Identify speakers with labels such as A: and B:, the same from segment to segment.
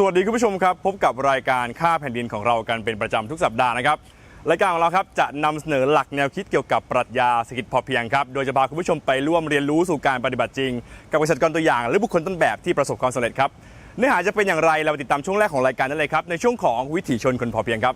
A: สวัสดีคุณผู้ชมครับ พบกับรายการค่าแผ่นดินของเรากันเป็นประจำทุกสัปดาห์นะครับรายการของเราครับจะนำเสนอหลักแนวคิดเกี่ยวกับปรัชญาเศรษฐกิจพอเพียงครับโดยจะพาคุณผู้ชมไปร่วมเรียนรู้สู่การปฏิบัติจริง กับเกษตรกรตัวอย่าง หรือบุคคลต้นแบบที่ประสบความสำเร็จครับเนื้อหาจะเป็นอย่างไรเราไปติดตามช่วงแรกของรายการได้เลยครับในช่วงของวิถีชนคนพอเพียงครับ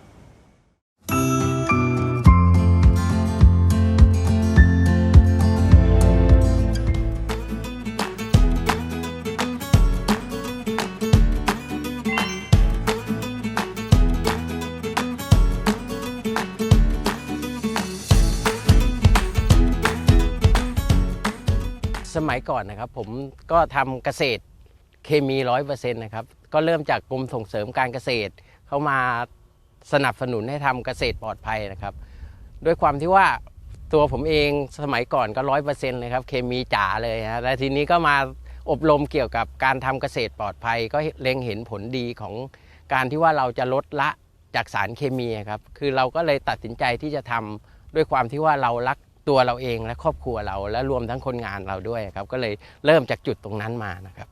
B: ก่อนนะครับ ผมก็ทำเกษตรเคมีร้อยเปอร์เซ็นต์นะครับ ก็เริ่มจากกรมส่งเสริมการเกษตร เข้ามาสนับสนุนให้ทำเกษตรปลอดภัยนะครับ ด้วยความที่ว่าตัวผมเองสมัยก่อนก็ร้อยเปอร์เซ็นต์เลยครับ เคมีจ๋าเลยฮะแล้วทีนี้ก็มาอบรมเกี่ยวกับการทำเกษตรปลอดภัย ก็เล็งเห็นผลดีของการที่ว่าเราจะลดละจากสารเคมีครับ คือเราก็เลยตัดสินใจที่จะทำด้วยความที่ว่าเรารัก ตัวเราเองและครอบครัวเรา และรวมทั้งคนงานเราด้วยครับ ก็เลยเริ่มจากจุดตรงนั้นมานะครับ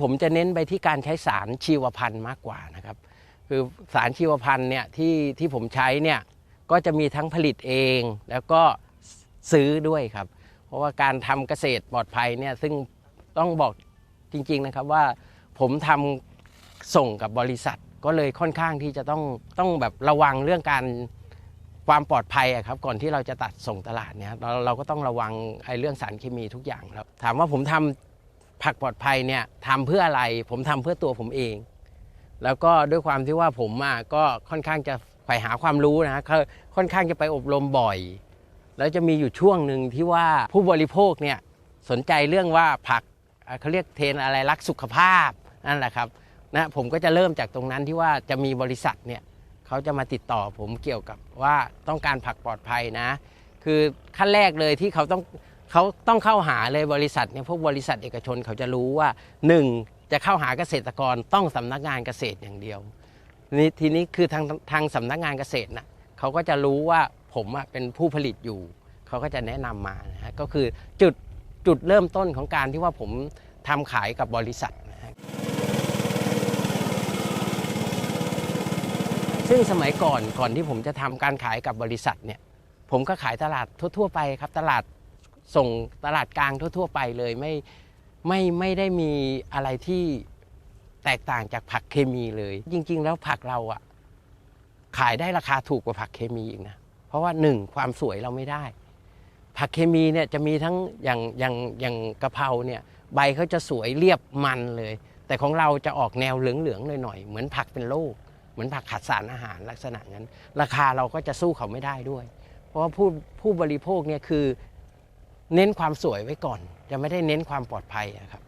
B: ผมจะเน้นไปที่การใช้สารชีวพันธุ์มากกว่านะครับ คือสารชีวพันธุ์เนี่ยที่ที่ผมใช้เนี่ย ก็จะมีทั้งผลิตเอง แล้วก็ซื้อด้วยครับ เพราะว่าการทำเกษตรปลอดภัยเนี่ยซึ่งต้องบอกจริงๆนะครับว่าผมทำส่งกับบริษัท ก็เลยค่อนข้างที่จะต้องต้องแบบระวังเรื่องการความปลอดภัยครับก่อนที่เราจะตัดส่งตลาดเนี่ยเราเราก็ต้องระวังไอ้เรื่องสารเคมีทุกอย่างแล้วถามว่าผมทำผักปลอดภัยเนี่ยทำเพื่ออะไร ผมทำเพื่อตัวผมเอง แล้วก็ด้วยความที่ว่าผมอะก็ค่อนข้างจะ ใฝ่หาความรู้นะคือค่อนข้างจะไปอบรมบ่อย แล้วจะมีอยู่ช่วงหนึ่งที่ว่าผู้บริโภคเนี่ยสนใจเรื่องว่าผักเขาเรียกเทนอะไรรักสุขภาพนั่นแหละครับนะผมก็จะเริ่มจากตรงนั้นที่ว่าจะมีบริษัทเนี่ยเขาจะมาติดต่อผมเกี่ยวกับว่าต้องการผักปลอดภัยนะ คือขั้นแรกเลยที่เขาต้องเขาต้องเข้าหาเลยบริษัทเนี่ยพวกบริษัทเอกชนเขาจะรู้ว่าหนึ่งจะเข้าหาเกษตรกรต้องสำนักงานเกษตรอย่างเดียว นี่ทีนี้คือทางทางสำนักงานเกษตรนะเขาก็จะรู้ว่าผมเป็นผู้ผลิตอยู่ เขาก็จะแนะนำมานะฮะก็คือจุดจุดเริ่มต้นของการที่ว่าผมทำขายกับบริษัทนะฮะซึ่งสมัยก่อนก่อนที่ผมจะทำการขายกับบริษัทเนี่ยผมก็ขายตลาดทั่ว ๆ ไปครับ ตลาดส่งตลาดกลางทั่ว ๆ ไปเลยไม่ไม่ไม่ได้มีอะไรที่ แตกต่างจากผักเคมีเลย จริง ๆ แล้วผักเราอะขายได้ราคาถูกกว่าผักเคมีอีกนะเพราะว่าหนึ่งความสวยเราไม่ได้ ผักเคมีเนี่ยจะมีทั้งอย่างอย่างอย่างกะเพราเนี่ยใบเขาจะสวยเรียบมันเลย แต่ของเราจะออกแนวเหลืองๆหน่อยๆเหมือนผักเป็นโรคเหมือนผักขาดสารอาหารลักษณะนั้น ราคาเราก็จะสู้เขาไม่ได้ด้วย เพราะว่าผู้ผู้บริโภคเนี่ยคือเน้นความสวยไว้ก่อน จะไม่ได้เน้นความปลอดภัยครับ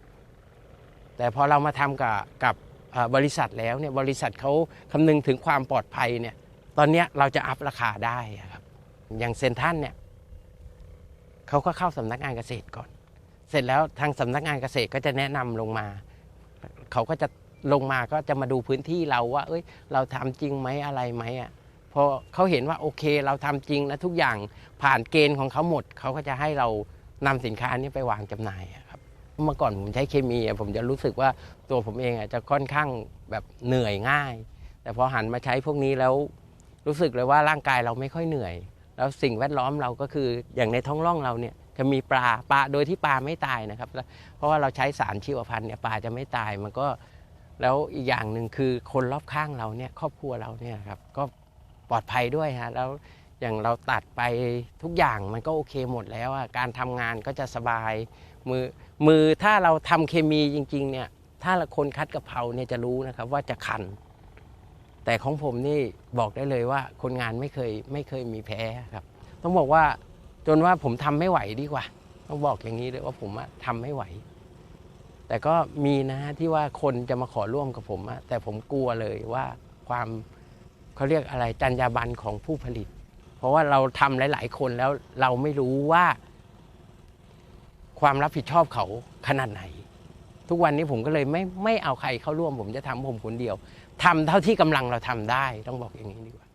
B: แต่พอเรามาทำกับกับบริษัทแล้วเนี่ยบริษัทเขาคำนึงถึงความปลอดภัยเนี่ยตอนนี้เราจะอัพราคาได้ครับอย่างเซนทันเนี่ยเขาก็เข้าสำนักงานเกษตรก่อน เสร็จแล้วทางสำนักงานเกษตรก็จะแนะนำลงมา เขาก็จะลงมาก็จะมาดูพื้นที่เราว่า เอ้ย เราทำจริงไหมอะไรไหมอะพอเขาเห็นว่าโอเคเราทำจริงนะทุกอย่างผ่านเกณฑ์ของเขาหมด เขาก็จะให้เรานำสินค้านี้ไปวางจำหน่ายอะ เมื่อก่อนผมใช้เคมีผมจะรู้สึกว่าตัวผมเองจะค่อนข้างแบบเหนื่อยง่าย แต่พอหันมาใช้พวกนี้แล้วรู้สึกเลยว่าร่างกายเราไม่ค่อยเหนื่อย แล้วสิ่งแวดล้อมเราก็คืออย่างในท้องร่องเราเนี่ยจะมีปลาปลาโดยที่ปลาไม่ตายนะครับ เพราะว่าเราใช้สารชีวพันธุ์เนี่ยปลาจะไม่ตายมันก็แล้วอีกอย่างหนึ่งคือคนรอบข้างเราเนี่ยครอบครัวเราเนี่ยครับก็ปลอดภัยด้วยฮะแล้ว อย่างเราตัดไปทุกอย่างมันก็โอเคหมดแล้วอะการทำงานก็จะสบาย มือมือถ้าเราทำเคมีจริงๆเนี่ยถ้าคนคัดกะเพราเนี่ยจะรู้นะครับว่าจะคัน แต่ของผมนี่บอกได้เลยว่าคนงานไม่เคยไม่เคยมีแพ้ครับ ต้องบอกว่าจนว่าผมทำไม่ไหวดีกว่า ต้องบอกอย่างนี้เลยว่าผมทำไม่ไหว แต่ก็มีนะที่ว่าคนจะมาขอร่วมกับผมแต่ผมกลัวเลยว่าความเขาเรียกอะไรจรรยาบรรณของผู้ผลิต เพราะว่าเราทำหลาย ๆ คนแล้วเราไม่รู้ว่า ความรับผิดชอบเขาขนาดไหน ทุกวันนี้ผมก็เลยไม่ไม่เอาใครเข้าร่วม ผมจะทำผมคนเดียวทำเท่าที่กำลังเราทำได้ต้องบอกอย่างนี้ดีกว่า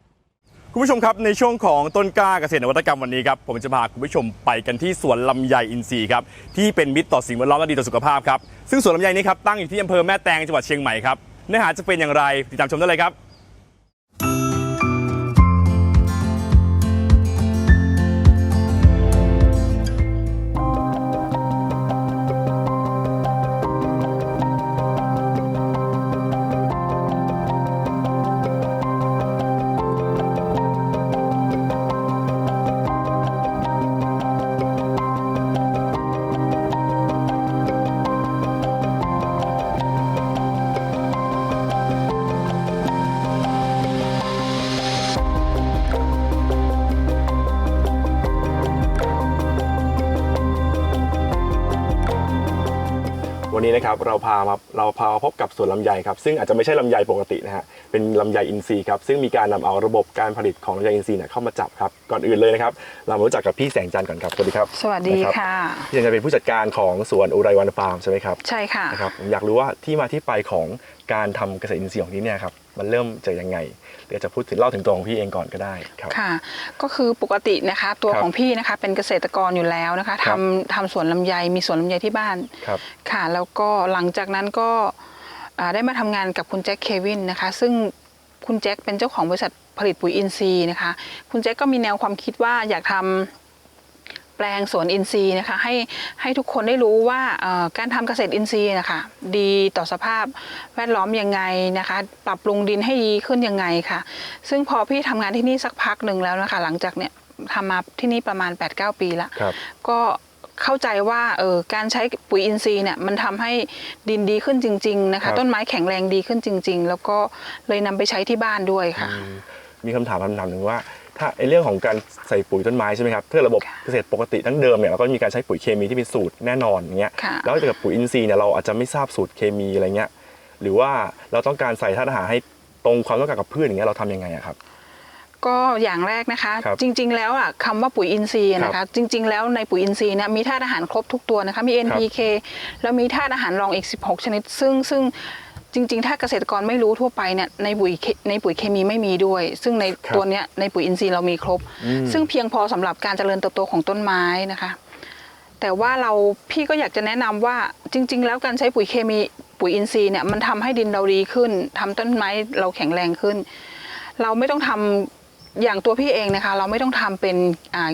C: คุณผู้ชมครับในช่วงของต้นกล้าเกษตรนวัตกรรมวันนี้ครับผมจะพาคุณผู้ชมไปกันที่สวนลำไยอินทรีย์ครับที่เป็นมิตรต่อสิ่งแวดล้อมและดีต่อสุขภาพครับซึ่งสวนลำไยนี้ครับตั้งอยู่ที่อำเภอแม่แตงจังหวัดเชียงใหม่ครับเนื้อหาจะเป็นอย่างไรติดตามชมได้เลยครับ นนี้นะครับเราพามาเราพามาพบกับสวนลำไยครับซึ่งอาจจะไม่ใช่ลำไยปกตินะฮะเป็นลำไยอินทรีย์ครับซึ่งมีการนำเอาระบบการผลิตของลำไยอินทรีย์เนี่ยเข้ามาจับครับก่อนอื่นเลยนะครับเรามารู้จักกับพี่แสงจันทร์ก่อนครับสวัสดีครับ
D: สวัสดี
C: นรับ
D: ค่ะ
C: พี่แสงจันทร์เป็นผู้จัดการของสวนอุไรวันฟาร์มใช่ไหมครับ
D: ใช่ค่ะ
C: นะครับผมอยากรู้ว่าที่มาที่ไปของการทำเกษตรอินทรีย์ของที่เนี่ยครับมันเริ่มจากยังไง เดี๋ยวจะพูดถึงเล่าถึงตัวของพี่เองก่อนก็ได้ครับ
D: ค่ะ ก็คือปกตินะคะตัว
C: ครับ
D: ของพี่นะคะเป็นเกษตรกรอยู่แล้วนะคะ
C: ครับ
D: ทำทำสวนลำไยมีสวนลำไยที่บ้าน
C: ครับ
D: ค่ะ แล้วก็หลังจากนั้นก็อ่าได้มาทำงานกับคุณแจ็คเควินนะคะ ซึ่งคุณแจ็คเป็นเจ้าของบริษัทผลิตปุ๋ยอินทรีย์นะคะ คุณแจ็คก็มีแนวความคิดว่าอยากทำ แปลงสวนอินทรีย์นะคะให้ให้ทุกคนได้รู้ว่าเอ่อการทำเกษตรอินทรีย์นะคะดีต่อสภาพแวดล้อมยังไงนะคะ ปรับปรุงดินให้ดีขึ้นยังไงค่ะ ซึ่งพอพี่ทำงานที่นี่สักพักหนึ่งแล้วนะคะ หลังจากเนี่ยทำมาที่นี่ประมาณ 8-9 ปีละ
C: ครับ
D: ก็เข้าใจว่าเออการใช้ปุ๋ยอินทรีย์เนี่ยมันทำให้ดินดีขึ้นจริง ๆ นะ
C: ครั
D: คะ
C: บ
D: ต้นไม้แข็งแรงดีขึ้นจริง ๆ แล้วก็เลยนำไปใช้ที่บ้านด้วยค่ะ
C: อืมมีคำถามคำถามหนึ่งว่า ถ้าไอเรื่องของการใส่ปุ๋ยต้นไม้ใช่ไหมครับเพื่อระบบเกษตรปกติทั้งเดิมเนี่ยเราก็มีการใช้ปุ๋ยเคมีที่เป็นสูตรแน่นอนอย่างเงี้ย
D: ค่ะ
C: แล้วถ้าเกิดปุ๋ยอินทรีย์เนี่ยเราอาจจะไม่ทราบสูตรเคมีอะไรเงี้ยหรือว่าเราต้องการใส่ธาตุอาหารให้ตรงความต้องการกับพืชอย่างเงี้ยเราทำยังไงอะครับ
D: ก็อย่างแรกนะคะ
C: ครับ
D: จริง ๆ แล้วอะคำว่าปุ๋ยอินทรีย์นะ
C: ครั
D: คะ
C: บ
D: จริง ๆ แล้วในปุ๋ยอินทรีย์เนี่ยมีธาตุอาหารครบทุกตัวนะคะมี NPK แล้วมีธาตุอาหารรองอีก 16 ชนิด ซึ่งซึ่ง จริงๆ ถ้าเกษตรกรไม่รู้ทั่วไปเนี่ยในปุ๋ยเคในปุ๋ยเคมีไม่มีด้วย ซึ่งใน
C: ครับ
D: ตัวเนี้ยในปุ๋ยอินทรีย์เรามีครบ
C: อืม
D: ซึ่งเพียงพอสำหรับการเจริญเติบโตของต้นไม้นะคะ แต่ว่าเราพี่ก็อยากจะแนะนำว่าจริง ๆ แล้วการใช้ปุ๋ยเคมีปุ๋ยอินทรีย์เนี่ยมันทำให้ดินเราดีขึ้นทำต้นไม้เราแข็งแรงขึ้น เราไม่ต้องทำอย่างตัวพี่เองนะคะ เราไม่ต้องทำเป็นอ่า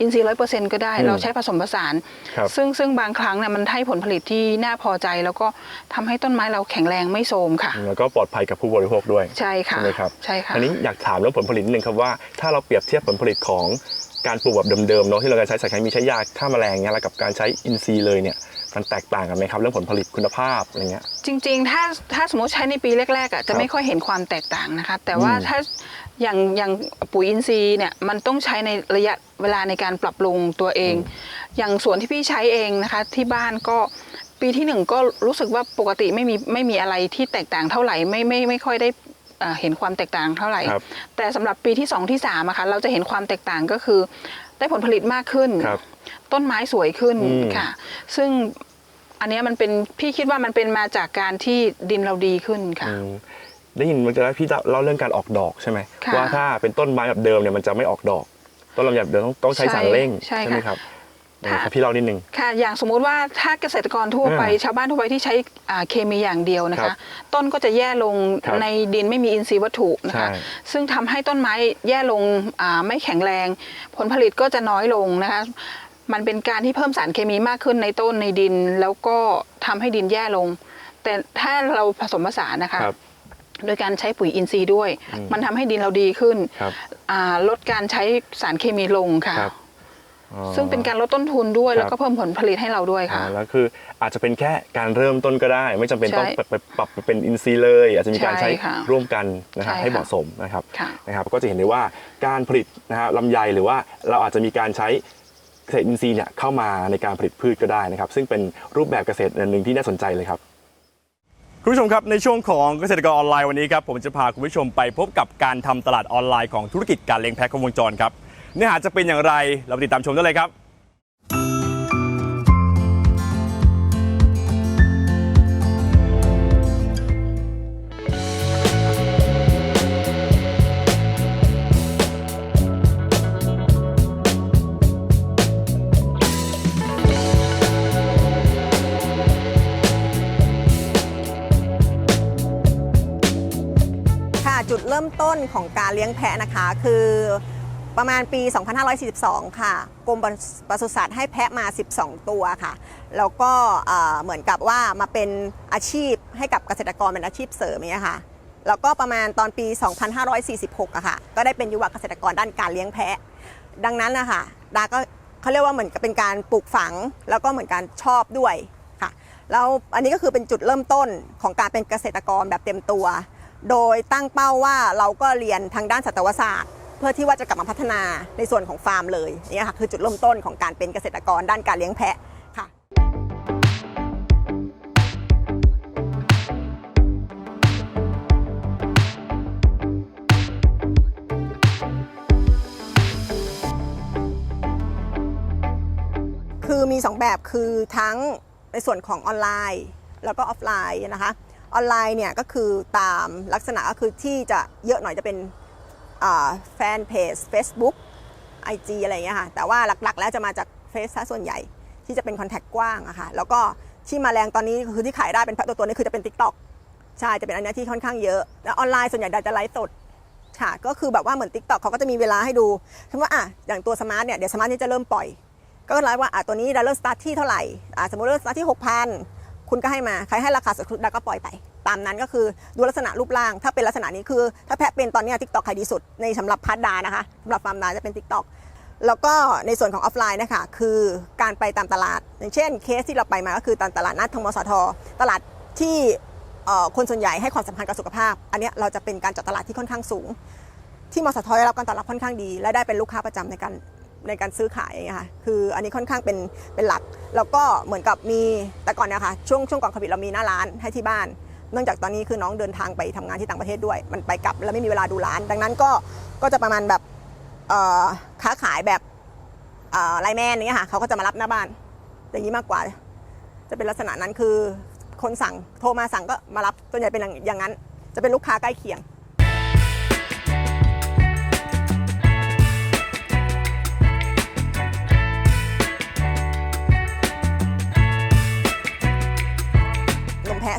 D: อินทรีย์ร้อยเปอร์เซ็นต์ก็ได้
C: อืม
D: เราใช้ผสมผสาน
C: ครับ
D: ซึ่งซึ่งบางครั้งเนี่ยมันให้ผลผลิตที่น่าพอใจ แล้วก็ทำให้ต้นไม้เราแข็งแรงไม่โทรมค่ะ
C: แล้วก็ปลอดภัยกับผู้บริโภคด้วย
D: ใช่ค่ะ
C: ใช่ไหมครับ
D: ใช่ค่ะ
C: อันนี้อยากถามเรื่องผลผลิตนิดนึงครับว่าถ้าเราเปรียบเทียบผลผลิตของการปลูกแบบเดิมๆเนาะที่เราจะใช้สารเคมีใช้ยาฆ่าแมลงเงี้ยแล้วกับการใช้อินทรีย์เลยเนี่ยมันแตกต่างกันไหมครับเรื่องผลผลิตคุณภาพอะไรเงี้ย
D: จริงๆ ถ้าถ้าสมมติใช้ในปีแรกๆอะจะไม่ค่อยเห็นความแตกต่างนะคะ แต่ว่า
C: อืม
D: ถ้า อย่างอย่างปุ๋ยอินทรีย์เนี่ยมันต้องใช้ในระยะเวลาในการปรับปรุงตัวเอง อย่างสวนที่พี่ใช้เองนะคะ ที่บ้านก็ปีที่หนึ่งก็รู้สึกว่าปกติไม่มีไม่มีอะไรที่แตกต่างเท่าไหร่ไม่ไม่ไม่ค่อยได้เอ่อเห็นความแตกต่างเท่าไหร่
C: ครับ
D: แต่สำหรับปีที่สองที่สามอะค่ะเราจะเห็นความแตกต่างก็คือ ได้ผลผลิตมากขึ้น
C: ครับ
D: ต้นไม้สวยขึ้น
C: อืม
D: ค่ะ ซึ่งอันเนี้ยมันเป็นพี่คิดว่ามันเป็นมาจากการที่ดินเราดีขึ้นค่ะ
C: อืม ได้ยินเมื่อกี้พี่เล่าเรื่องการออกดอกใช่ไหม
D: ค่ะ
C: ว่าถ้าเป็นต้นไม้แบบเดิมเนี่ยมันจะไม่ออกดอก ต้นลำไยแบบเดิมต้องต้องใช้
D: ใช่
C: สารเร่ง
D: ใช่
C: ไหม
D: ค่ะ
C: ครับ
D: ค่ะ
C: เออพี่เล่านิดนึง
D: ค่ะ อย่างสมมุติว่าถ้าเกษตรกรทั่วไป
C: อ่า
D: ชาวบ้านทั่วไปที่ใช้อ่าเคมีอย่างเดียวนะ
C: ครั
D: คะ
C: บ
D: ต้นก็จะแย่ลง
C: ครับ
D: ในดินไม่มีอินทรีย์วัตถุนะคะ
C: ใช่
D: ซึ่งทำให้ต้นไม้แย่ลงอ่าไม่แข็งแรง ผลผลิตก็จะน้อยลงนะคะ มันเป็นการที่เพิ่มสารเคมีมากขึ้นในต้นในดิน แล้วก็ทำให้ดินแย่ลง แต่ถ้าเราผสมผสานนะคะ
C: ครับ
D: โดยการใช้ปุ๋ยอินทรีย์ด้วย
C: อืม
D: มันทำให้ดินเราดีขึ้น
C: ครับ
D: อ่าลดการใช้สารเคมีลงค่ะ
C: ครับอ๋อ
D: ซึ่งเป็นการลดต้นทุนด้วย
C: ครับ
D: แล้วก็เพิ่มผลผลิตให้เราด้วย
C: อ่า
D: ค่ะ
C: แล้วคืออาจจะเป็นแค่การเริ่มต้นก็ได้ ไม่จำเป็นต้อง
D: ใช่
C: ปรับไปปรับไปเป็นอินซีย์เลย อาจจะมีการใช้
D: ใช่ค่ะ
C: ร่วมกันนะครับ
D: ใช่ค่ะ
C: ให้เหมาะสมนะครับ
D: ค่ะ
C: นะครับก็จะเห็นได้ว่าการผลิตนะฮะลำไยหรือว่าเราอาจจะมีการใช้เกษตรอินทรีย์เนี่ยเข้ามาในการผลิตพืชก็ได้นะครับ ซึ่งเป็นรูปแบบเกษตรอันหนึ่งที่น่าสนใจเลยครับ คุณผู้ชมครับในช่วงของเกษตรกรออนไลน์วันนี้ครับผมจะพาคุณผู้ชมไปพบกับการทำตลาดออนไลน์ของธุรกิจการเลี้ยงแพะครบวงจรครับเนื้อหาจะเป็นอย่างไรเราไปติดตามชมได้เลยครับ
E: ต้นของการเลี้ยงแพะนะคะ คือประมาณปี 2542 ค่ะ กรมปศุสัตว์ให้แพะมา 12 ตัวค่ะ แล้วก็เหมือนกับว่ามาเป็นอาชีพให้กับเกษตรกรเป็นอาชีพเสริมเนี่ยค่ะ แล้วก็ประมาณตอนปี 2546อะค่ะ ก็ได้เป็นยุวเกษตรกรด้านการเลี้ยงแพะ ดังนั้นนะคะดาก็เขาเรียกว่าเหมือนกับเป็นการปลูกฝัง แล้วก็เหมือนการชอบด้วยค่ะ แล้วอันนี้ก็คือเป็นจุดเริ่มต้นของการเป็นเกษตรกรแบบเต็มตัว โดยตั้งเป้าว่าเราก็เรียนทางด้านสัตวศาสตร์ เพื่อที่ว่าจะกลับมาพัฒนาในส่วนของฟาร์มเลยนี่ค่ะคือจุดเริ่มต้นของการเป็นเกษตรกรด้านการเลี้ยงแพะค่ะคือมี 2 แบบคือทั้งในส่วนของออนไลน์ แล้วก็ออฟไลน์นะคะ ออนไลน์เนี่ยก็คือตามลักษณะก็คือที่จะเยอะหน่อยจะเป็นแฟนเพจ Facebook IG อะไรอย่างเงี้ยค่ะ แต่ว่าหลักๆ แล้วจะมาจากเฟซซะส่วนใหญ่ที่จะเป็นคอนแทคกว้างอะค่ะ แล้วก็ที่มาแรงตอนนี้คือที่ขายได้เป็นตัวตัวนี้คือจะเป็น TikTok ใช่ จะเป็นอันนี้ยที่ค่อนข้างเยอะ แล้วออนไลน์ส่วนใหญ่จะไลฟ์สดค่ะ ก็คือแบบว่าเหมือน Tik t o k เขาก็จะมีเวลาให้ดูสมมติว่าอะอย่างตัวสมาร์ทเนี่ย เดี๋ยวสมาร์ทนี่จะเริ่มปล่อย ก็ไลฟ์ว่าอะตัวนี้ดาเริ่มสตาร์ทที่เท่าไหร่อะสมมติเริ่มสตาร์ทที่6,000 คุณก็ให้มาใครให้ราคาสุดดาก็ปล่อยไป ตามนั้นก็คือดูลักษณะรูปร่าง ถ้าเป็นลักษณะนี้คือ ถ้าแพะเป็นตอนนี้ทิกตอกใครดีสุดในสำหรับพัดดานะคะสำหรับฟาร์มดาจะเป็น Tik t o k แล้วก็ในส่วนของออฟไลน์นะคะคือการไปตามตลาด อย่างเช่นเคสที่เราไปมาก็คือตามตลาดนัดทงมสทตลาดที่คนส่วนใหญ่ให้ความสำคัญกับสุขภาพ อันนี้เราจะเป็นการจัดตลาดที่ค่อนข้างสูง ที่มสทได้รับการตอบรับค่อนข้างดี และได้เป็นลูกค้าประจำในการ ในการซื้อขายอย่างเงี้ยค่ะคืออันนี้ค่อนข้างเป็นเป็นหลัก แล้วก็เหมือนกับมีแต่ก่อนเนี่ยค่ะช่วงช่วงก่อนโควิดเรามีหน้าร้านให้ที่บ้าน เนื่องจากตอนนี้คือน้องเดินทางไปทำงานที่ต่างประเทศด้วย มันไปกลับแล้วไม่มีเวลาดูร้าน ดังนั้นก็ก็จะประมาณแบบค้าขายแบบไลแมนอย่างเงี้ยค่ะเขาก็จะมารับหน้าบ้าน อย่างนี้มากกว่า จะเป็นลักษณะนั้นคือคนสั่งโทรมาสั่งก็มารับส่วนใหญ่เป็นอย่างนั้น จะเป็นลูกค้าใกล้เคียง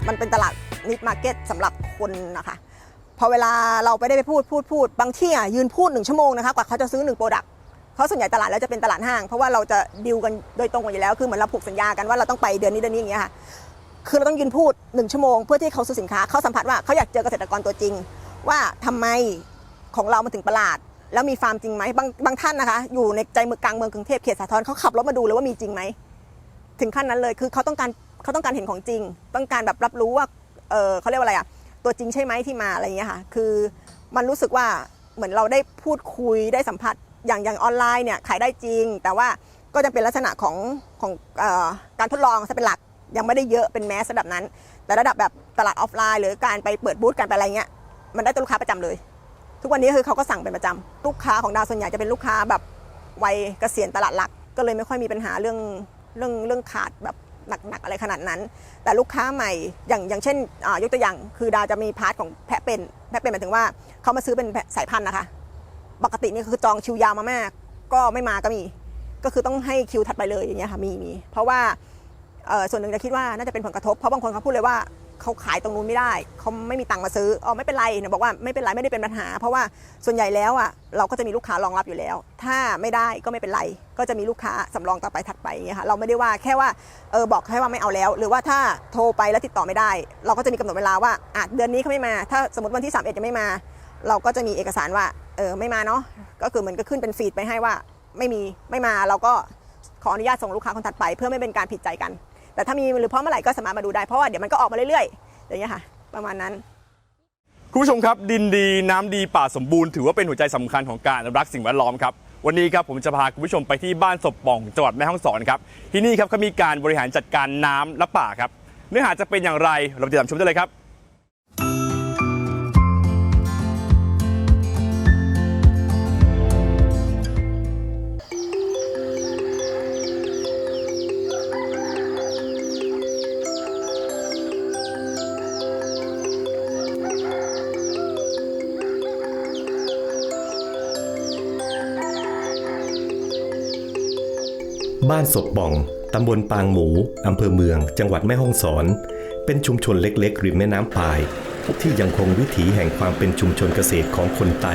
E: มันเป็นตลาดนิดมาร์เก็ตสำหรับคนนะคะพอเวลาเราไปได้ไปพูดพูดพูดบางที่อะยืนพูดหนึ่งชั่วโมงนะคะกว่าเขาจะซื้อหนึ่งโปรดักต์เพราะส่วนใหญ่ตลาดแล้วจะเป็นตลาดห้าง เพราะว่าเราจะดิวกันโดยตรงกันอยู่แล้วคือเหมือนเราผูกสัญญากันว่าเราต้องไปเดือนนี้เดือนนี้อย่างเงี้ยค่ะคือเราต้องยืนพูดหนึ่งชั่วโมงเพื่อที่เขาซื้อสินค้าเขาสัมผัสว่าเขาอยากเจอเกษตรกรตัวจริง ว่าทำไมของเรามาถึงประหลาด แล้วมีฟาร์มจริงไหมบางบางท่านนะคะ อยู่ในใจเมืองกลางเมืองกรุงเทพเขตสาทรเขาขับรถมาดูเลยว่ามีจริงไหมถึงขั้นนั้นเลยคือเขาต้องการ เขาต้องการเห็นของจริง ต้องการแบบรับรู้ว่าเออเขาเรียกว่าอะไรอะตัวจริงใช่ไหมที่มาอะไรอย่างเงี้ยค่ะ คือมันรู้สึกว่าเหมือนเราได้พูดคุยได้สัมผัสอย่างอย่างออนไลน์เนี่ยขายได้จริง แต่ว่าก็จะเป็นลักษณะของของออการทดลองซะเป็นหลักยังไม่ได้เยอะเป็นแมสระดับนั้น แต่ระดับแบบตลาดออฟไลน์ หรือการไปเปิดบูธกันไปอะไรเงี้ยมันได้ตัวลูกค้าประจำเลย ทุกวันนี้คือเขาก็สั่งเป็นประจำลูกค้าของดาวส่วนใหญ่จะเป็นลูกค้าแบบวัยเกษียณตลาดหลัก ก็เลยไม่ค่อยมีปัญหาเรื่องเรื่องเรื่องขาดแบบ หนักๆอะไรขนาดนั้น แต่ลูกค้าใหม่อย่างอย่างเช่นยกตัวอย่างคือดาจะมีพาร์ทของแพะเป็นแพะเป็นหมายถึงว่าเขามาซื้อเป็นสายพันธุ์นะคะ ปกตินี่คือจองคิวยาวมามาก ก็ไม่มาก็มี ก็คือต้องให้คิวถัดไปเลยอย่างเงี้ยค่ะมีมีเพราะว่าส่วนหนึ่งจะคิดว่าน่าจะเป็นผลกระทบเพราะบางคนเขาพูดเลยว่า เขาขายตรงนู้นไม่ได้ เขาไม่มีตังค์มาซื้ออ๋อไม่เป็นไรเนี่ยบอกว่าไม่เป็นไรไม่ได้เป็นปัญหา เพราะว่าส่วนใหญ่แล้วอะเราก็จะมีลูกค้ารองรับอยู่แล้ว ถ้าไม่ได้ก็ไม่เป็นไร ก็จะมีลูกค้าสำรองต่อไปถัดไปอย่างเงี้ยค่ะเราไม่ได้ว่าแค่ว่าเออบอกแค่ว่าไม่เอาแล้ว หรือว่าถ้าโทรไปแล้วติดต่อไม่ได้ เราก็จะมีกำหนดเวลาว่าอะเดือนนี้เขาไม่มา ถ้าสมมติวันที่31ยังไม่มา เราก็จะมีเอกสารว่าเออไม่มาเนาะก็คือเหมือนก็ขึ้นเป็นฟีดไปให้ว่าไม่มีไม่มาเราก็ขออนุญาตส่งลูกค้าคนถัดไป เพื่อไม่เป็นการผิดใจกัน แต่ถ้ามีหรือพร้อมเมื่อไหร่ก็สามารถมาดูได้เพราะว่าเดี๋ยวมันก็ออกมาเรื่อยๆอย่างเงี้ยค่ะ ประมาณนั้น
A: คุณผู้ชมครับดินดีน้ำดีป่าสมบูรณ์ถือว่าเป็นหัวใจสำคัญของการรักสิ่งแวดล้อมครับวันนี้ครับผมจะพาคุณผู้ชมไปที่บ้านศพป่องจังหวัดแม่ฮ่องสอนครับที่นี่ครับเขามีการบริหารจัดการน้ำและป่าครับ เนื้อหาจะเป็นอย่างไรเราติดตามชมได้เลยครับ
F: บ้านศพบ่อง ตำบลปางหมู อำเภอเมือง จังหวัดแม่ฮ่องสอน เป็นชุมชนเล็กๆ ริมแม่น้ำปาย ที่ยังคงวิถีแห่งความเป็นชุมชนเกษตรของคนไต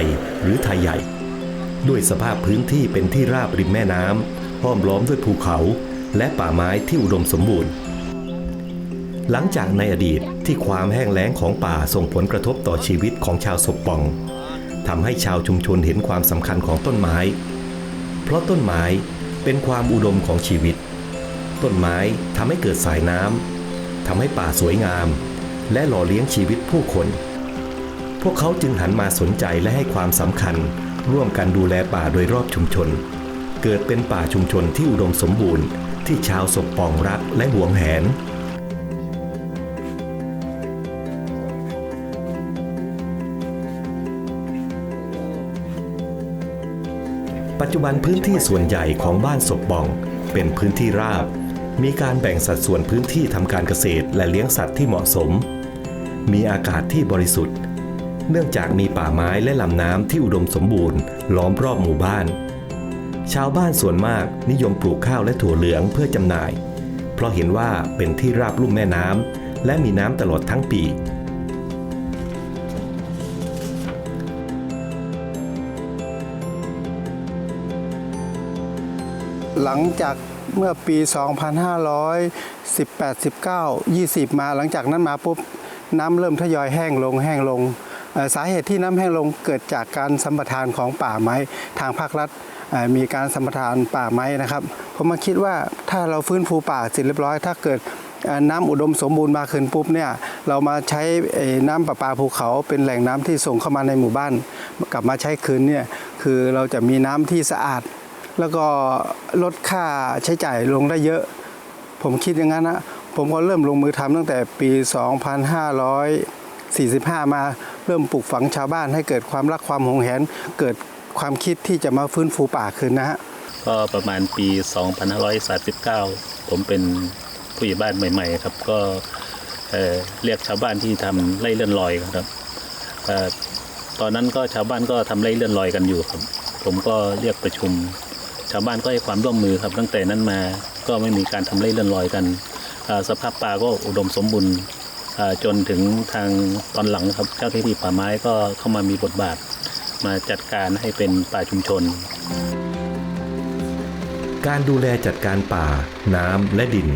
F: หรือไทยใหญ่ ด้วยสภาพพื้นที่เป็นที่ราบริมแม่น้ำห้อมล้อมด้วยภูเขาและป่าไม้ที่อุดมสมบูรณ์ หลังจากในอดีตที่ความแห้งแล้งของป่าส่งผลกระทบต่อชีวิตของชาวศพปองทำให้ชาวชุมชนเห็นความสำคัญของต้นไม้ เพราะต้นไม้ เป็นความอุดมของชีวิต ต้นไม้ทำให้เกิดสายน้ำทำให้ป่าสวยงาม และหล่อเลี้ยงชีวิตผู้คน พวกเขาจึงหันมาสนใจและให้ความสำคัญ ร่วมกันดูแลป่าโดยรอบชุมชน เกิดเป็นป่าชุมชนที่อุดมสมบูรณ์ ที่ชาวศบปองรักและหวงแหน ปัจจุบันพื้นที่ส่วนใหญ่ของบ้านศพบอง เป็นพื้นที่ราบ มีการแบ่งสัดส่วนพื้นที่ทำการเกษตรและเลี้ยงสัตว์ที่เหมาะสม มีอากาศที่บริสุทธิ์ เนื่องจากมีป่าไม้และลำน้ำที่อุดมสมบูรณ์ ล้อมรอบหมู่บ้าน ชาวบ้านส่วนมากนิยมปลูกข้าวและถั่วเหลืองเพื่อจำหน่าย เพราะเห็นว่าเป็นที่ราบลุ่มแม่น้ำและมีน้ำตลอดทั้งปี
G: หลังจากเมื่อปี 2518 19 20 มาหลังจากนั้นมาปุ๊บน้ำเริ่มทยอยแห้งลงแห้งลง สาเหตุที่น้ำแห้งลงเกิดจากการสัมปทานของป่าไม้ทางภาครัฐมีการสัมปทานป่าไม้นะครับผมมาคิดว่าถ้าเราฟื้นฟูป่าเสร็จเรียบร้อย ถ้าเกิดน้ำอุดมสมบูรณ์มาขึ้นปุ๊บเนี่ยเรามาใช้น้ำประปาภูเขาเป็นแหล่งน้ำที่ส่งเข้ามาในหมู่บ้าน กลับมาใช้คืนเนี่ยคือเราจะมีน้ำที่สะอาด แล้วก็ลดค่าใช้จ่ายลงได้เยอะ ผมคิดอย่างนั้นนะผมก็เริ่มลงมือทำตั้งแต่ปี 2545 มาเริ่มปลูกฝังชาวบ้านให้เกิดความรักความหงแหน เกิดความคิดที่จะมาฟื้นฟูป่าคืนนะฮะ
H: ก็ประมาณปี 2539 ผมเป็นผู้ใหญ่บ้านใหม่ ๆ ครับ ก็เเรียกชาวบ้านที่ทำไร่เลื่อนลอยครับอตอนนั้นก็ชาวบ้านก็ทำไร่เลื่อนลอยกันอยู่ครับ ผมก็เรียกประชุม ชาวบ้านก็ให้ความร่วมมือครับ ตั้งแต่นั้นมาก็ไม่มีการทำไร่เลื่อนลอยกัน สภาพป่าก็อุดมสมบูรณ์จนถึงทางตอนหลังครับเจ้าหน้าที่ป่าไม้ก็เข้ามามีบทบาท มาจัดการให้เป็นป่าชุมชน
F: การดูแลจัดการป่า น้ำและดิน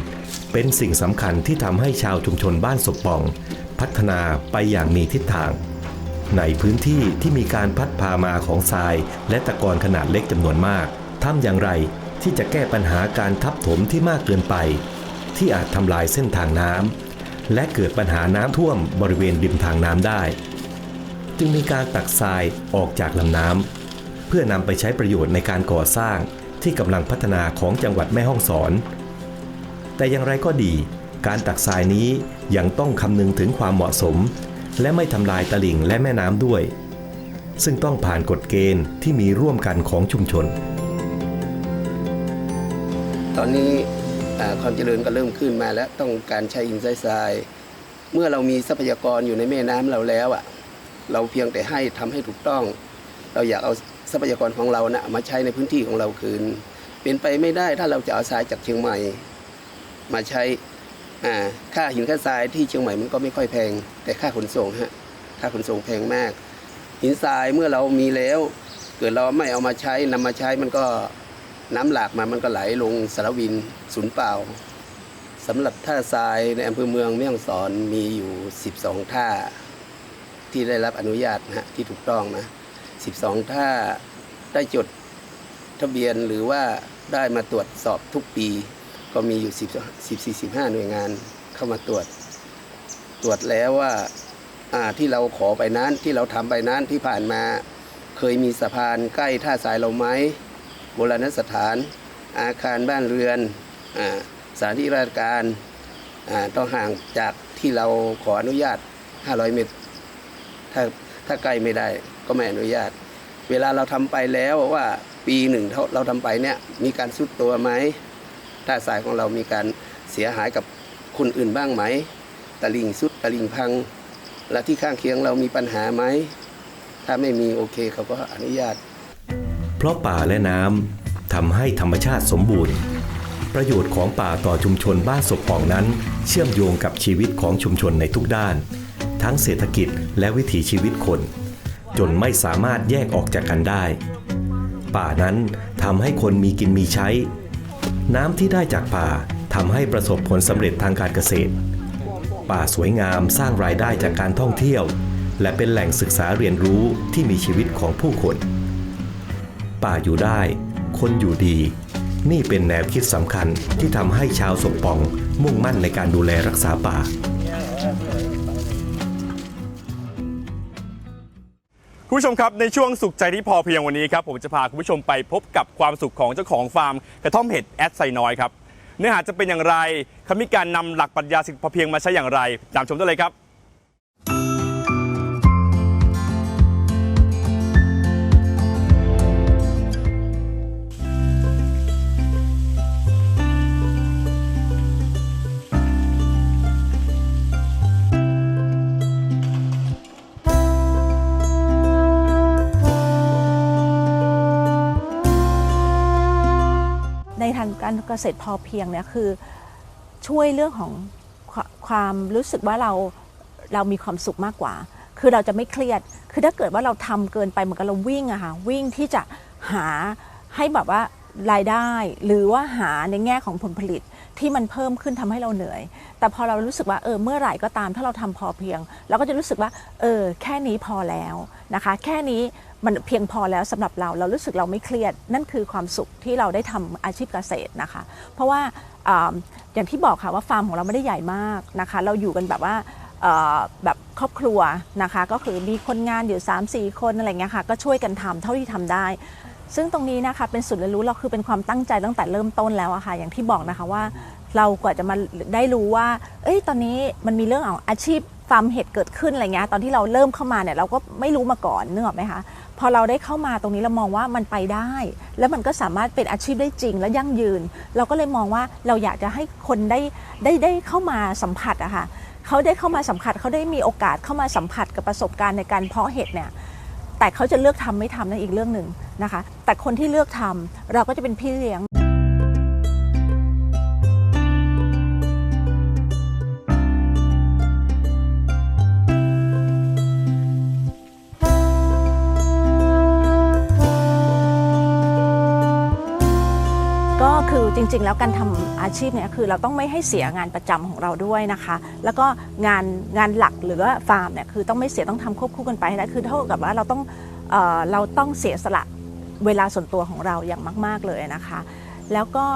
F: เป็นสิ่งสำคัญที่ทำให้ชาวชุมชนบ้านศพปอง พัฒนาไปอย่างมีทิศทาง ในพื้นที่ที่มีการพัดพามาของทรายและตะกอนขนาดเล็กจำนวนมาก ทำอย่างไรที่จะแก้ปัญหาการทับถมที่มากเกินไป ที่อาจทำลายเส้นทางน้ำและเกิดปัญหาน้ำท่วมบริเวณริมทางน้ำได้ จึงมีการตักทรายออกจากลำน้ำเพื่อนำไปใช้ประโยชน์ในการก่อสร้างที่กำลังพัฒนาของจังหวัดแม่ฮ่องสอน แต่อย่างไรก็ดี การตักทรายนี้ยังต้องคำนึงถึงความเหมาะสม และไม่ทำลายตลิ่งและแม่น้ำด้วย ซึ่งต้องผ่านกฎเกณฑ์ที่มีร่วมกันของชุมชน
I: ตอนนี้ความเจริญก็เริ่มขึ้นมาแล้วต้องการใช้อินไซด์ทราย เมื่อเรามีทรัพยากรอยู่ในแม่น้ำเราแล้วอะเราเพียงแต่ให้ทำให้ถูกต้อง เราอยากเอาทรัพยากรของเรานะมาใช้ในพื้นที่ของเราคืน เป็นไปไม่ได้ถ้าเราจะเอาทรายจากเชียงใหม่ มาใช้ค่าหินค่าทรายที่เชียงใหม่มันก็ไม่ค่อยแพง แต่ค่าขนส่งฮะค่าขนส่งแพงมาก หินทรายเมื่อเรามีแล้ว เกิดเราไม่เอามาใช้นำมาใช้มันก็ น้ำหลากมามันก็ไหลลงสารวินศูนย์เปล่าสำหรับท่าทรายในอำเภอเมืองแม่ฮ่องสอนมีอยู่ 12 ท่า ที่ได้รับอนุญาตนะฮะที่ถูกต้องนะ 12 ท่าได้จดทะเบียนหรือว่าได้มาตรวจสอบทุกปี ก็มีอยู่ 10 10 45หน่วยงานเข้ามาตรวจ ตรวจแล้วว่าอ่าที่เราขอไปนั้นที่เราทำไปนั้นที่ผ่านมา เคยมีสะพานใกล้ท่าทรายเราไหม โบราณสถาน อาคารบ้านเรือนอสถานที่ราชการต้องห่างจากที่เราขออนุญาต 500 เมตร ถ้าถ้าใกล้ไม่ได้ก็ไม่อนุญาต เวลาเราทำไปแล้วว่าปีหนึ่งเราทำไปเนี่ยมีการสุดตัวไหมท่าทรายของเรามีการเสียหายกับคนอื่นบ้างไหมตะลิงสุดตะลิงพัง และที่ข้างเคียงเรามีปัญหาไหม ถ้าไม่มีโอเคเขาก็อนุญาต
F: ราะป่าและน้ำทำให้ธรรมชาติสมบูรณ์ ประโยชน์ของป่าต่อชุมชนบ้านศพปองนั้น เชื่อมโยงกับชีวิตของชุมชนในทุกด้านททั้งเศรษฐกิจและวิถีชีวิตคน จนไม่สามารถแยกออกจากกันได้ ป่านั้นทำให้คนมีกินมีใช้ น้ำที่ได้จากป่าทำให้ประสบผลสำเร็จทางการเกษตร ป่าสวยงามสร้างรายได้จากการท่องเที่ยว และเป็นแหล่งศึกษาเรียนรู้ที่มีชีวิตของผู้คน ป่าอยู่ได้ คนอยู่ดี นี่เป็นแนวคิดสำคัญที่ทำให้ชาวสมปองมุ่งมั่นในการดูแลรักษาป่า
A: คุณผู้ชมครับในช่วงสุขใจที่พอเพียงวันนี้ครับผมจะพาคุณผู้ชมไปพบกับความสุขของเจ้าของฟาร์มกระท่อมเห็ดแอดไซน้อยครับเนื้อหาจะเป็นอย่างไรเขามีการนำหลักปรัชญาเศรษฐกิจพอเพียงมาใช้อย่างไรตามชมได้เลยครับ
J: การเกษตรพอเพียงเนี่ยคือช่วยเรื่องของความรู้สึกว่าเราเรามีความสุขมากกว่า คือเราจะไม่เครียด คือถ้าเกิดว่าเราทำเกินไปเหมือนกับเราวิ่งอะค่ะวิ่งที่จะหาให้แบบว่ารายได้ หรือว่าหาในแง่ของผลผลิตที่มันเพิ่มขึ้นทำให้เราเหนื่อย แต่พอเรารู้สึกว่าเออเมื่อไหร่ก็ตามถ้าเราทำพอเพียง เราก็จะรู้สึกว่าเออแค่นี้พอแล้วนะคะ แค่นี้ มันเพียงพอแล้วสำหรับเราเรารู้สึกเราไม่เครียด นั่นคือความสุขที่เราได้ทำอาชีพเกษตรนะคะ เพราะว่าอย่างที่บอกค่ะว่าฟาร์มของเราไม่ได้ใหญ่มากนะคะ เราอยู่กันแบบว่าแบบครอบครัวนะคะ ก็คือมีคนงานอยู่ 3-4 คนอะไรเงี้ยค่ะก็ช่วยกันทำเท่าที่ทำได้ ซึ่งตรงนี้นะคะเป็นสุดเรียนรู้เราคือเป็นความตั้งใจตั้งแต่เริ่มต้นแล้วอะค่ะอย่างที่บอกนะคะว่าเรากว่าจะมาได้รู้ว่า เอ้ย ตอนนี้มันมีเรื่องของอาชีพฟาร์มเห็ดเกิดขึ้นอะไรเงี้ย ตอนที่เราเริ่มเข้ามาเนี่ยเราก็ไม่รู้มาก่อนเนึกอไหมคะ พอเราได้เข้ามาตรงนี้เรามองว่ามันไปได้ แล้วมันก็สามารถเป็นอาชีพได้จริงและยั่งยืน เราก็เลยมองว่าเราอยากจะให้คนได้ได้ได้เข้ามาสัมผัสอะค่ะเขาได้เข้ามาสัมผัสเขาได้มีโอกาสเข้ามาสัมผัสกับประสบการณ์ในการเพาะเห็ดเนี่ยแต่เขาจะเลือกทำไม่ทำนั่นอีกเรื่องหนึ่งนะคะ แต่คนที่เลือกทำเราก็จะเป็นพี่เลี้ยง จริง ๆ แล้วการทำอาชีพเนี่ยคือเราต้องไม่ให้เสียงานประจำของเราด้วยนะคะ แล้วก็งานงานหลักหรือว่าฟาร์มเนี่ยคือต้องไม่เสียต้องทำควบคู่กันไปให้ได้คือเท่ากับว่าเราต้องเออเราต้องเสียสละเวลาส่วนตัวของเราอย่างมาก ๆเลยนะคะ แล้วก็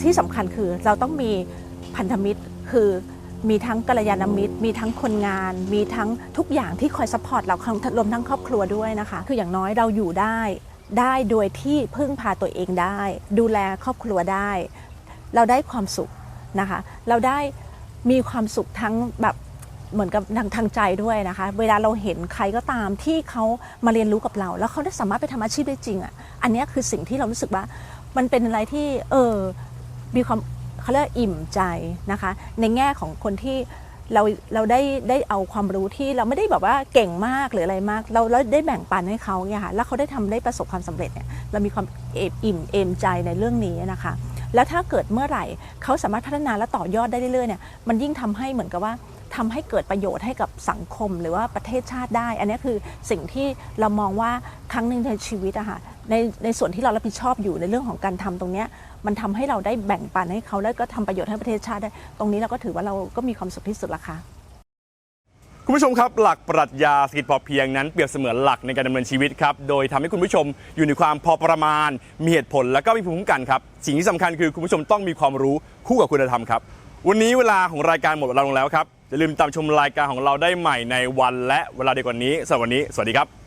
J: ที่สำคัญคือเราต้องมีพันธมิตรคือมีทั้งกัลยาณมิตร มีทั้งคนงาน มีทั้งทุกอย่างที่คอยซัพพอร์ตเรารวมทั้งครอบครัวด้วยนะคะ คืออย่างน้อยเราอยู่ได้ ได้โดยที่พึ่งพาตัวเองได้ ดูแลครอบครัวได้ เราได้ความสุขนะคะ เราได้มีความสุขทั้งแบบเหมือนกับทางทางใจด้วยนะคะ เวลาเราเห็นใครก็ตามที่เขามาเรียนรู้กับเรา แล้วเขาได้สามารถไปทำอาชีพได้จริงอะอันนี้คือสิ่งที่เรารู้สึกว่ามันเป็นอะไรที่เออมีความเขาเรียกอิ่มใจนะคะ ในแง่ของคนที่ เราเราได้ได้เอาความรู้ที่เราไม่ได้แบบว่าเก่งมากหรืออะไรมาก เราเราได้แบ่งปันให้เขาเนี่ยค่ะแล้วเขาได้ทำได้ประสบความสำเร็จเนี่ยเรามีความเอมอิ่มเอมใจในเรื่องนี้นะคะ แล้วถ้าเกิดเมื่อไหร่เขาสามารถพัฒนาและต่อยอดได้เรื่อยๆเนี่ยมันยิ่งทำให้เหมือนกับว่าทำให้เกิดประโยชน์ให้กับสังคมหรือว่าประเทศชาติได้ อันนี้คือสิ่งที่เรามองว่าครั้งหนึ่งในชีวิตอะค่ะในในส่วนที่เรารับผิดชอบอยู่ในเรื่องของการทำตรงเนี้ย มันทำให้เราได้แบ่งปันให้เขาแล้วก็ทำประโยชน์ให้ประเทศชาติได้ ตรงนี้เราก็ถือว่าเราก็มีความสุขที่สุดละค่ะ
A: คุณผู้ชมครับ หลักปรัชญาเศรษฐกิจพอเพียงนั้นเปรียบเสมือนหลักในการดำเนินชีวิตครับโดยทำให้คุณผู้ชมอยู่ในความพอประมาณ มีเหตุผลและก็มีภูมิคุ้มกันครับสิ่งที่สำคัญคือคุณผู้ชมต้องมีความรู้คู่กับคุณธรรมครับวันนี้เวลาของรายการหมดเวลาลงแล้วครับอย่าลืมตามชมรายการของเราได้ใหม่ในวันและเวลาเดียวกันนี้สำหรับวันนี้สวัสดีครับ